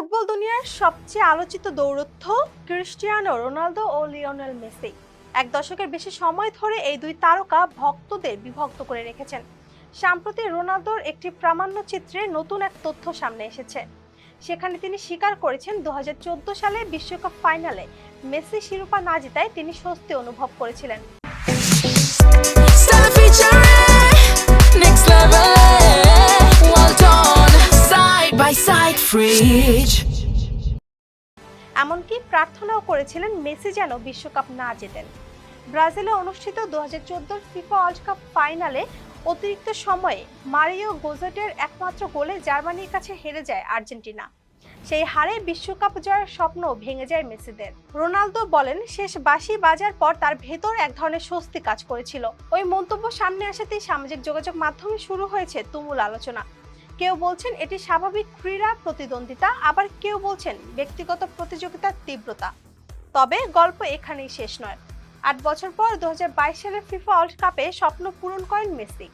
Football দুনিয়ার সবচেয়ে আলোচিত দৌরত্ব ক্রিস্টিয়ানো রোনালদো ও লিওনেল মেসি। এক দশকের বেশি সময় ধরে এই দুই তারকা ভক্তদের বিভক্ত করে রেখেছেন। সাম্প্রতি রোনালদোর একটি প্রামাণ্য চিত্রে নতুন এক তথ্য সামনে এসেছে। সেখানে তিনি স্বীকার করেছেন দু হাজার চোদ্দ সালে বিশ্বকাপ ফাইনালে মেসি শিরোপা না জেতায় তিনি স্বস্তি অনুভব করেছিলেন। এমনকি প্রার্থনাও করেছিলেন মেসি যেন বিশ্বকাপ না জেতেন। ব্রাজিলে অনুষ্ঠিত দু হাজার চোদ্দ ফিফা ওয়ার্ল্ড কাপ ফাইনালে অতিরিক্ত সময়ে মারিও গোজেটের একমাত্র গোলে জার্মানির কাছে হেরে যায় আর্জেন্টিনা। সেই হারে বিশ্বকাপ জয়ের স্বপ্ন ভেঙে যায় মেসিদের। রোনালদো বলেন, শেষ বাঁশি বাজার পর তার ভেতর এক ধরনের স্বস্তি কাজ করেছিল। ওই মন্তব্য সামনে আসাতেই সামাজিক যোগাযোগ মাধ্যমে শুরু হয়েছে তুমুল আলোচনা। কেউ বলছেন এটি স্বাভাবিক ক্রীড়া প্রতিদ্বন্দ্বিতা, আবার কেউ বলছেন ব্যক্তিগত প্রতিযোগিতার তীব্রতা। তবে গল্প এখানেই শেষ নয়। আট বছর পর দু সালের ফিফা ওয়ার্ল্ড কাপে স্বপ্ন পূরণ করেন মেসি।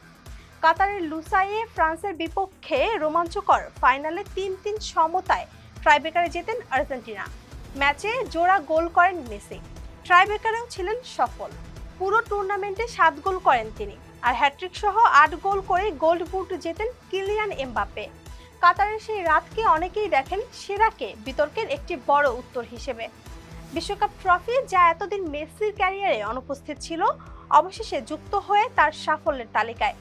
কাতারের লুসাইয়ে ফ্রান্সের বিপক্ষে রোমাঞ্চকর ফাইনালে তিন তিন সমতায় ট্রাইবেকারে জেতেন আর্জেন্টিনা। ম্যাচে জোড়া গোল করেন মেসি। ট্রাইবেকারেও ছিলেন সফল। পুরো টুর্নামেন্টে সাত গোল করেন তিনি। আর হ্যাট্রিক সহ আট গোল করে গোল্ড বুট জেতেন কিলিয়ান এমবাপ্পে। কাতারের সেই রাতকে অনেকেই দেখেন সেরাকে বিতর্কের একটি বড় উত্তর হিসেবে। বিশ্বকাপ ট্রফি যা এতদিন মেসির ক্যারিয়ারে অনুপস্থিত ছিল, অবশেষে যুক্ত হয়ে তার সাফল্যের তালিকায়।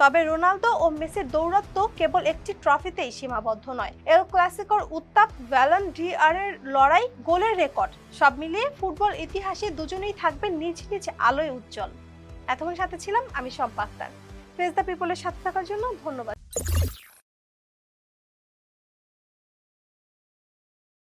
তবে রোনালদো ও মেসির দৌরত্ব কেবল একটি ট্রফিতেই সীমাবদ্ধ নয়। এল ক্লাসিকর উত্তাপ ভ্যালান ডি আর এর লড়াই গোলের রেকর্ড। সব মিলিয়ে ফুটবল ইতিহাসে দুজনেই থাকবে নিজ নিজ আলোয় উজ্জ্বল। এতক্ষণ সাথে ছিলাম আমি সব সম্পাক্তার ফেস দ্য পিপলের সাথে থাকার জন্য ধন্যবাদ।